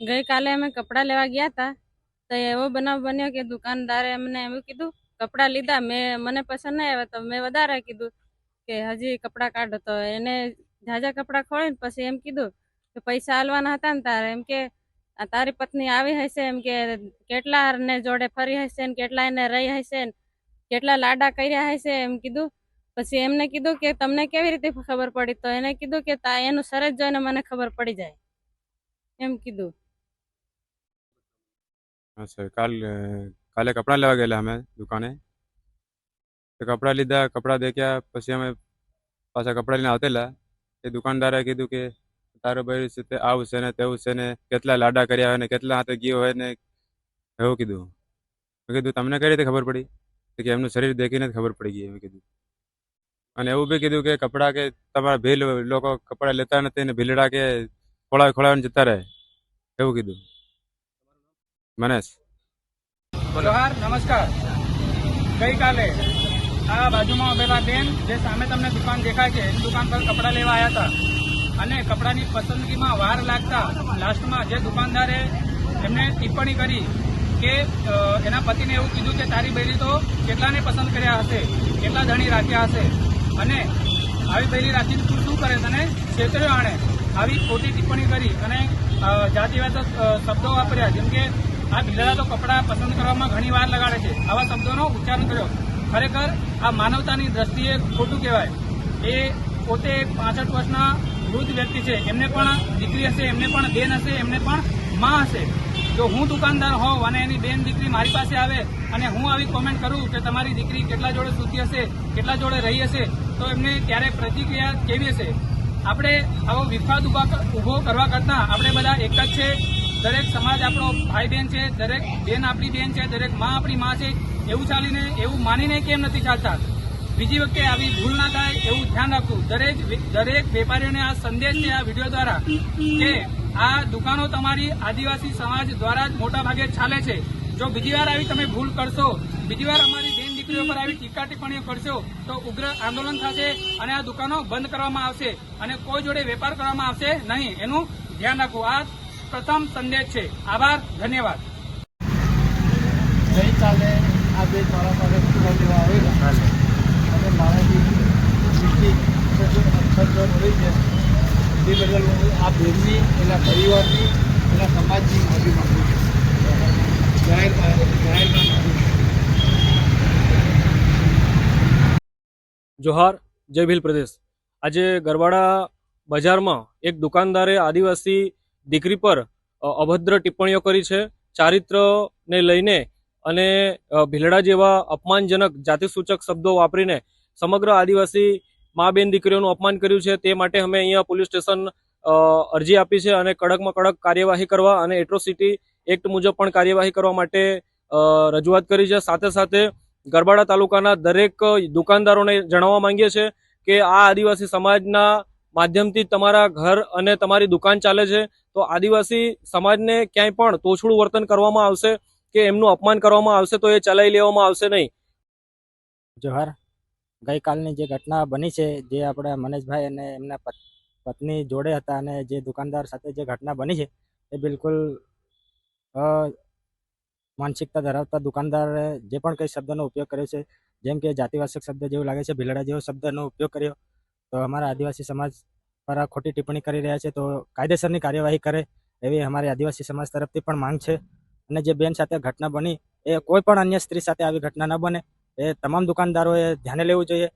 ગઈકાલે અમે કપડાં લેવા ગયા હતા, તો એવો બનાવ બન્યો કે દુકાનદારે અમને એવું કીધું, કપડાં લીધા, મેં, મને પસંદ નહીં આવ્યા, તો મેં વધારે કીધું કે હજી કપડાં કાઢો. તો એને ઝાઝા કપડાં ખોલીને પછી એમ કીધું કે પૈસા આલવાના હતા ને તારે, એમ કે તારી પત્ની આવી હશે, એમ કે કેટલા ને જોડે ફરી હશે ને કેટલા એને રહી હશે ને કેટલા લાડા કર્યા હશે, એમ કીધું. પછી એમને કીધું કે, તમને કેવી રીતે ખબર પડી? તો એને કીધું કે, તા, એનું સરસ જોઈને મને ખબર પડી જાય, એમ કીધું. હા સર કાલ કાલે કપડાં લેવા ગયેલા અમે દુકાને. તો કપડાં લીધા, કપડાં દેખ્યા, પછી અમે પાછા કપડાં લઈને આવતેલા. એ દુકાનદારે કીધું કે, તારો ભાઈ છે તે, આવું છે ને તેવું છે ને, કેટલા લાડા કર્યા હોય ને, કેટલા હાથે ગયો હોય ને, એવું કીધું. મેં કીધું, તમને કઈ રીતે ખબર પડી? કે, એમનું શરીર દેખીને જ ખબર પડી ગઈ, એમ કીધું. અને એવું બી કીધું કે, કપડાં કે, તમારા ભીલ, લોકો કપડાં લેતા નથી ને ભીલડા કે ખોળાવી ખોળાવીને જતા રહે, એવું કીધું. મનેશ જોહાર નમસ્કાર. ગઈકાલે આ બાજુમાં ઉભેલા બેન જે સામે તમને દુકાન દેખાય છે એની દુકાન પર કપડાં લેવા આવ્યા હતા. અને કપડાની પસંદગીમાં વાર લાગતા લાસ્ટમાં જે દુકાનદારે એમને ટિપ્પણી કરી કે એના પતિને એવું કીધું કે તારી બૈરી તો કેટલાને પસંદ કર્યા હશે? કેટલા ધણી રાખ્યા હશે? અને આવી બૈરી રાખીને તું શું કરે તને છેતર્યો આણે? આવી ખોટી ટિપ્પણી કરી અને જાતિવાદ શબ્દો વાપર્યા. જેમ કે આ બિલાડા તો કપડાં પસંદ કરવામાં ઘણી વાર લગાડે છે. આવા શબ્દોનો ઉચ્ચારણ કર્યો. ખરેખર આ માનવતાની દ્રષ્ટિએ ખોટું કહેવાય. એ પોતે પાસઠ વર્ષના વૃદ્ધ વ્યક્તિ છે. એમને પણ દીકરી હશે, એમને પણ બેન હશે, એમને પણ માં હશે. જો હું દુકાનદાર હોઉં અને એની બેન દીકરી મારી પાસે આવે અને હું આવી કોમેન્ટ કરું કે તમારી દીકરી કેટલા જોડે સૂતી હશે, કેટલા જોડે રહી હશે, તો એમને ત્યારે પ્રતિક્રિયા કેવી હશે? આપણે આવો ઊભા ઊભો કરવા કરતાં આપણે બધા એક જ છે. દરેક સમાજ આપણો ભાઈ બહેન છે, દરેક બેન આપણી બેન છે, દરેકમાં આપણી માં છે, એવું ચાલીને, એવું માનીને કેમ નથી ચાલતા? બીજી વખતે આવી ભૂલ ના થાય, એવું ધ્યાન રાખવું. દરેક દરેક વેપારીઓને આ સંદેશ છે, આ વીડિયો દ્વારા, કે આ દુકાનો તમારી આદિવાસી સમાજ દ્વારા જ મોટા ભાગે ચાલે છે. જો બીજી વાર આવી તમે ભૂલ કરશો, બીજી વાર અમારી બેન દીકરીઓ પર આવી ટીકા ટિપ્પણીઓ કરશો, તો ઉગ્ર આંદોલન થશે અને આ દુકાનો બંધ કરવામાં આવશે અને કોઈ જોડે વેપાર કરવામાં આવશે નહીં. એનું ધ્યાન રાખવું આ પ્રથમ સંદેશ છે. આભાર ધન્યવાદ. ગઈકાલે આ બે મારા માટે પૂરા લેવા આવેલા. અને મારાથી મીઠી મળી છે તે બદલ હું આ બેનની એના પરિવારની એના સમાજની માફી માંગુ છું. જાહેર જાહેર જોહાર જય ભીલ પ્રદેશ. આજે ગરવાડા બજારમાં એક દુકાનદારે આદિવાસી દીકરી પર અભદ્ર ટિપ્પણીઓ કરી છે. ચારિત્રને લઈને અને ભીલડા જેવા અપમાનજનક જાતિસૂચક શબ્દો વાપરીને સમગ્ર આદિવાસી મા બેન દીકરીઓનું અપમાન કર્યું છે. તે માટે અમે અહીંયા પોલીસ સ્ટેશન અરજી આપી છે અને કડકમાં કડક કાર્યવાહી કરવા અને એટ્રોસિટી એક્ટ મુજબ પણ કાર્યવાહી કરવા માટે રજૂઆત કરી છે. સાથે સાથે ગરબાડા તાલુકાના દરેક દુકાનદારોને જણાવવા માંગીએ છીએ કે આ આદિવાસી સમાજના માધ્યમથી તમારા ઘર અને તમારી દુકાન ચાલે છે, તો આદિવાસી સમાજને ક્યાંય પણ તોછડું વર્તન કરવામાં આવશે કે એમનું અપમાન કરવામાં આવશે, તો એ ચલાવી લેવામાં આવશે નહીં. જોહર, ગઈકાલની જે ઘટના બની છે, જે આપણા મનેશભાઈ અને એમના પત્ની જોડે હતા અને જે દુકાનદાર સાથે જે ઘટના બની છે, એ બિલકુલ માનસિકતા ધરાવતા દુકાનદારે જે પણ કંઈ શબ્દનો ઉપયોગ કર્યો છે, જેમ કે જાતિવાચક શબ્દ જેવું લાગે છે, ભીલડા જેવો શબ્દનો ઉપયોગ કર્યો તો અમારા આદિવાસી સમાજ પર આ ખોટી ટિપ્પણી કરી રહ્યા છે, તો કાયદેસરની કાર્યવાહી કરે એવી અમારી આદિવાસી સમાજ તરફથી પણ માંગ છે. અને જે બેન સાથે ઘટના બની, એ કોઈ પણ અન્ય સ્ત્રી સાથે આવી ઘટના ન બને. એ તમામ દુકાનદારોએ ધ્યાને લેવું જોઈએ.